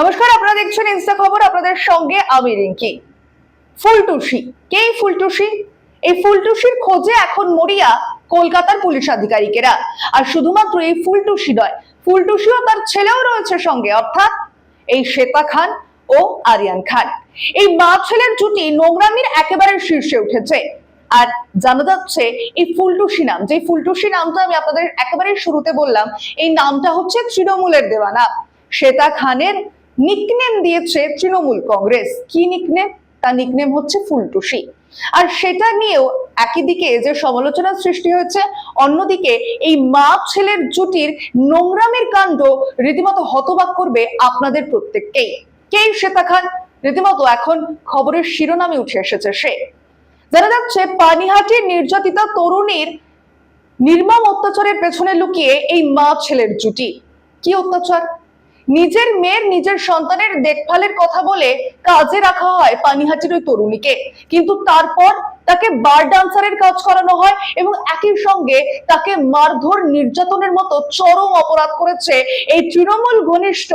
নমস্কার, আপনারা দেখছেন ইনস্টা খবর, আপনাদের সঙ্গে আমি রিঙ্কি। ফুলটুসি, কে ফুলটুসি? এই ফুলটুসির খোঁজে এখন মরিয়া কলকাতার পুলিশ আধিকারিকেরা। আর শুধুমাত্র এই ফুলটুসি নয় ফুলটুসি ও তার ছেলেও রয়েছে সঙ্গে, অর্থাৎ এই শ্বেতা খান ও আরিয়ান খান। এই মা ছেলের জুটি নোংরামির একেবারে শীর্ষে উঠেছে। আর জানা যাচ্ছে, এই ফুলটুসি নাম, যে ফুলটুসি নামটা আমি আপনাদের একেবারে শুরুতে বললাম, এই নামটা হচ্ছে তৃণমূলের দেওয়া নাম শ্বেতা খানের নিকনেম দিয়েছে তৃণমূল কংগ্রেস। কি নিকনেম তার নিকনেম হচ্ছে ফুলটুসি। আর সেটা নিয়েও একই দিকে যে সমালোচনা সৃষ্টি হয়েছে, অন্যদিকে এই মা ছেলের জুটির নোংরামের কাণ্ড রীতিমতো হতবাক করবে আপনাদের প্রত্যেককেই। কে শ্বেতা খান? রীতিমতো এখন খবরের শিরোনামে উঠে এসেছে সে। জানা যাচ্ছে, পানিহাটির নির্যাতিতা তরুণীর নির্মম অত্যাচারের পেছনে লুকিয়ে এই মা ছেলের জুটি। কি অত্যাচার? নিজের মেয়ের নিজের সন্তানের দেখভালের কথা বলে কাজে রাখা হয় পানিহাটির ওই তরুণীকে। কিন্তু তারপর তাকে বার ডান্সারের কাজ করানো হয় এবং একই সঙ্গে তাকে মারধর নির্যাতনের মতো চরম অপরাধ করেছে এই তৃণমূল ঘনিষ্ঠ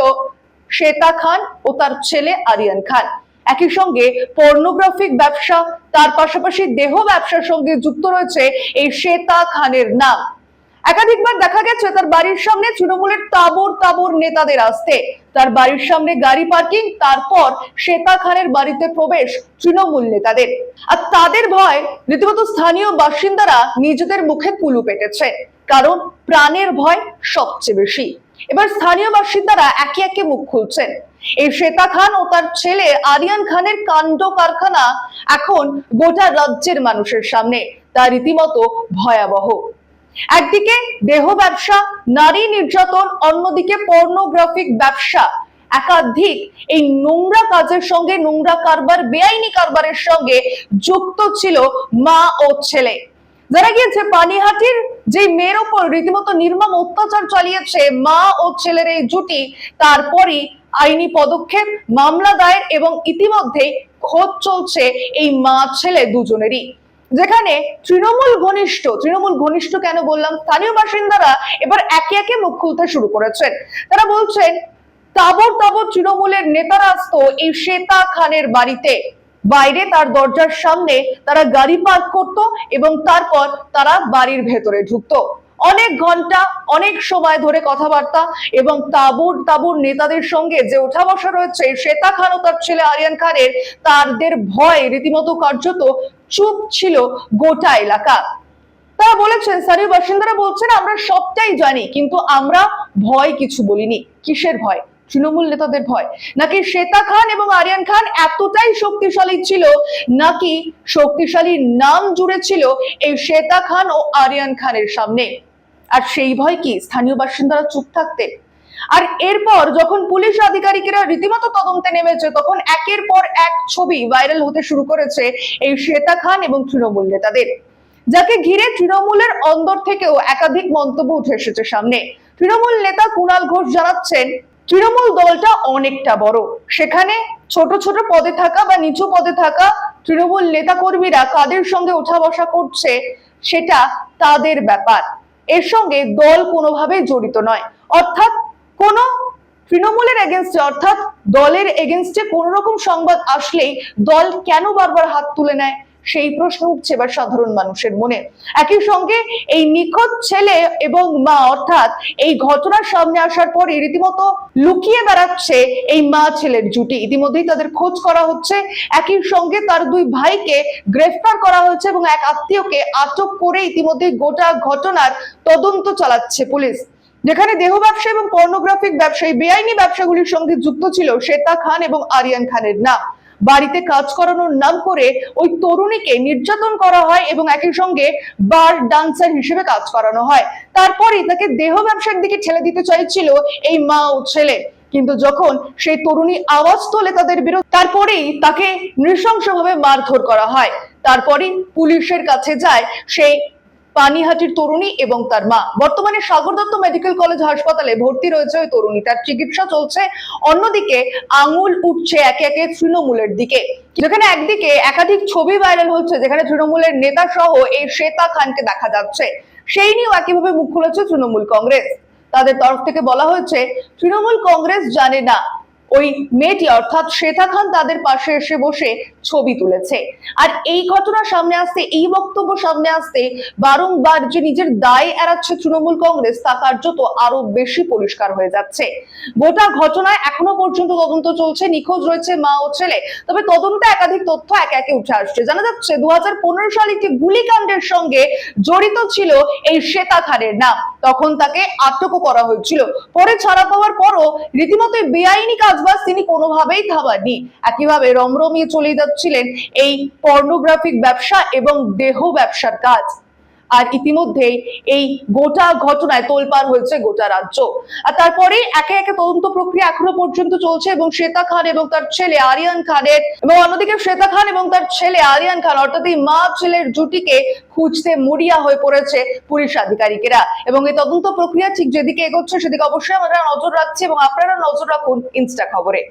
শ্বেতা খান ও তার ছেলে আরিয়ান খান। একই সঙ্গে পর্নোগ্রাফিক ব্যবসা, তার পাশাপাশি দেহ ব্যবসার সঙ্গে যুক্ত রয়েছে এই শ্বেতা খানের নাম। একাধিকবার দেখা গেছে তার বাড়ির সামনে তৃণমূলের তাবর তাবর নেতাদের আসতে। তার বাড়ির সামনে গাড়ি পার্কিং, তারপর শ্বেতা খানের বাড়িতে প্রবেশ তৃণমূল নেতাদের। আর তাদের ভয় রীতিমতো স্থানীয় বাসিন্দারা নিজেদের মুখে কুলু পেটেছে, কারণ প্রাণের ভয় সবচেয়ে বেশি। এবার স্থানীয় বাসিন্দারা একে একে মুখ খুলছেন। এই শ্বেতা খান ও তার ছেলে আরিয়ান খানের কাণ্ড কারখানা এখন গোটা রাজ্যের মানুষের সামনে। তা রীতিমতো ভয়াবহ। একদিকে দেহ ব্যবসা, নারী নির্যাতন, অন্যদিকে পর্নোগ্রাফিক ব্যবসা। একাধিক এই নোংরা কাজের সঙ্গে, নোংরা কারবার, বেআইনি কারবারের সঙ্গে যুক্ত ছিল মা ও ছেলে। যারা গিয়েছে পানিহাটির যে মেয়ের ওপর রীতিমতো নির্মম অত্যাচার চালিয়েছে মা ও ছেলের এই জুটি, তারপরই আইনি পদক্ষেপ, মামলা দায়ের এবং ইতিমধ্যে খোঁজ চলছে এই মা ছেলে দুজনেরই। যেখানে তৃণমূল ঘনিষ্ঠ তৃণমূল ঘনিষ্ঠ কেন বললাম? স্থানীয় বাসিন্দারা এবার একে একে মুখ খুলতে শুরু করেছেন। তারা বলছেন তাবর তাবর তৃণমূলের নেতারা আসতো এই শ্বেতা খানের বাড়িতে। বাইরে তার দরজার সামনে তারা গাড়ি পার্ক করত এবং তারপর তারা বাড়ির ভেতরে ঢুকতো। অনেক ঘণ্টা, অনেক সময় ধরে কথাবার্তা এবং তাবুর তাবুর নেতাদের সঙ্গে যে ওঠা বসা রয়েছে, শ্বেতা খান ও তার ছেলে আরিয়ান খানের তাদের ভয় রীতিমতো কার্যত চুপ ছিল গোটা এলাকা। তারা বলেছেন স্থানীয় বাসিন্দারা বলছেন, আমরা সবটাই জানি, কিন্তু আমরা ভয় কিছু বলিনি। কিসের ভয়? তৃণমূল নেতাদের ভয়। নাকি শ্বেতা খান এবং আরিয়ান খান এতটাই শক্তিশালী ছিল, নাকি শক্তিশালী নাম জুড়ে ছিল এই শ্বেতা খান ও আরিয়ান খানের সামনে? আর সেই ভয় কি? স্থানীয় বাসিন্দারা চুপ থাকতে। আর এরপর যখন পুলিশ আধিকারিকেরা রীতিমতো তদন্তে নেমেছে, তখন একের পর এক ছবি ভাইরাল হতে শুরু করেছে এই শ্বেতা খান এবং তৃণমূল নেতাদের, যাকে ঘিরে তৃণমূলের অন্দর থেকেও একাধিক মন্তব্য উঠে এসেছে সামনে। তৃণমূল নেতা কুণাল ঘোষ জানাচ্ছেন, তৃণমূল দলটা অনেকটা বড়। সেখানে ছোট ছোট পদে থাকা বা নিচু পদে থাকা তৃণমূল নেতা কর্মীরা কাদের সঙ্গে ওঠা বসা করছে সেটা তাদের ব্যাপার। এর সঙ্গে দল কোনোভাবে জড়িত নয়। অর্থাৎ কোন তৃণমূলের এগেনস্টে অর্থাৎ দলের এগেনস্টে কোন রকম সংবাদ আসলেই দল কেন বারবার হাত তুলে নেয়? সেই প্রশ্ন উঠছে এবার সাধারণ মানুষের মনে। একই সঙ্গে এই নিখোঁজ ছেলে এবং মা, অর্থাৎ এই ঘটনার সামনে আসার পরে রীতিমতো লুকিয়ে বেড়াচ্ছে এই মা ছেলের জুটি। ইতিমধ্যেই তাদের খোঁজ করা হচ্ছে। একই সঙ্গে তার দুই ভাইকে গ্রেফতার করা হয়েছে এবং এক আত্মীয়কে আটক করে ইতিমধ্যেই গোটা ঘটনার তদন্ত চালাচ্ছে পুলিশ। যেখানে দেহ ব্যবসা এবং পর্নোগ্রাফিক ব্যবসায়ী বেআইনি ব্যবসাগুলির সঙ্গে যুক্ত ছিল শ্বেতা খান এবং আরিয়ান খানের নাম। বাড়িতে কাজ করানোর নাম করে ওই তরুণীকে নির্যাতন করা হয় এবং একই সঙ্গে বার ডান্সার হিসেবে কাজ করানো হয়। তারপরেই তাকে দেহ ব্যবসার দিকে ঠেলে দিতে চাইছিল এই মা ও ছেলে। কিন্তু যখন সেই তরুণী আওয়াজ তোলে তাদের বিরুদ্ধে, তারপরেই তাকে নৃশংসভাবে মারধর করা হয়। তারপরেই পুলিশের কাছে যায় সেই পানিহাটির তরুণী এবং তার মা। বর্তমানে সাগর দত্ত মেডিকেল কলেজ হাসপাতালে ভর্তি রয়েছে ওই তরুণী। তার চিকিৎসা চলছে। অন্যদিকে আঙুল উঠছে একে একে তৃণমূলের দিকে। যেখানে একদিকে একাধিক ছবি ভাইরাল হচ্ছে, যেখানে তৃণমূলের নেতা সহ এই শ্বেতা খানকে দেখা যাচ্ছে। সেই নিয়েও একইভাবে মুখ খুলেছে তৃণমূল কংগ্রেস। তাদের তরফ থেকে বলা হয়েছে, তৃণমূল কংগ্রেস জানে না ওই মেয়েটি অর্থাৎ শ্বেতা খান তাদের পাশে এসে বসে ছবি তুলেছে। আর এই ঘটনা সামনে আসতে, এই বক্তব্য সামনে আসতে বারংবার যে নিজের দায় এড়াচ্ছে তৃণমূল কংগ্রেস, তা কার্যত আরও বেশি পরিষ্কার হয়ে যাচ্ছে। গোটা ঘটনায় এখনও পর্যন্ত তদন্ত চলছে, নিখোঁজ রয়েছে মা ও ছেলে। তবে তদন্তে একাধিক তথ্য একে একে উঠে আসছে। জানা যাচ্ছে দু হাজার পনেরো সালে একটি গুলিকাণ্ডের সঙ্গে জড়িত ছিল এই শ্বেতা খানের নাম। তখন তাকে আটকও করা হয়েছিল। পরে ছাড়া পাওয়ার পরও রীতিমতো বেআইনি বেআইনি কাজবাজ তিনি কোনোভাবেই থামাননি একইভাবে রমরমিয়ে চলে যাচ্ছিলেন এই পর্নোগ্রাফিক ব্যবসা এবং দেহ ব্যবসার কাজ। আর ইতিমধ্যেই এই গোটা ঘটনায় তোলপাড় হয়েছে গোটা রাজ্য। আর তারপরে একে একে তদন্ত প্রক্রিয়া এখনও পর্যন্ত চলছে এবং শ্বেতা খান এবং তার ছেলে আরিয়ান খানের এবং অন্যদিকে শ্বেতা খান এবং তার ছেলে আরিয়ান খান, অর্থাৎ এই মা ছেলের জুটিকে খুঁজতে মরিয়া হয়ে পড়েছে পুলিশ আধিকারিকেরা। এবং এই তদন্ত প্রক্রিয়া ঠিক যেদিকে এগোচ্ছে সেদিকে অবশ্যই আমরা নজর রাখছি এবং আপনারা নজর রাখুন ইনস্টা খবরে।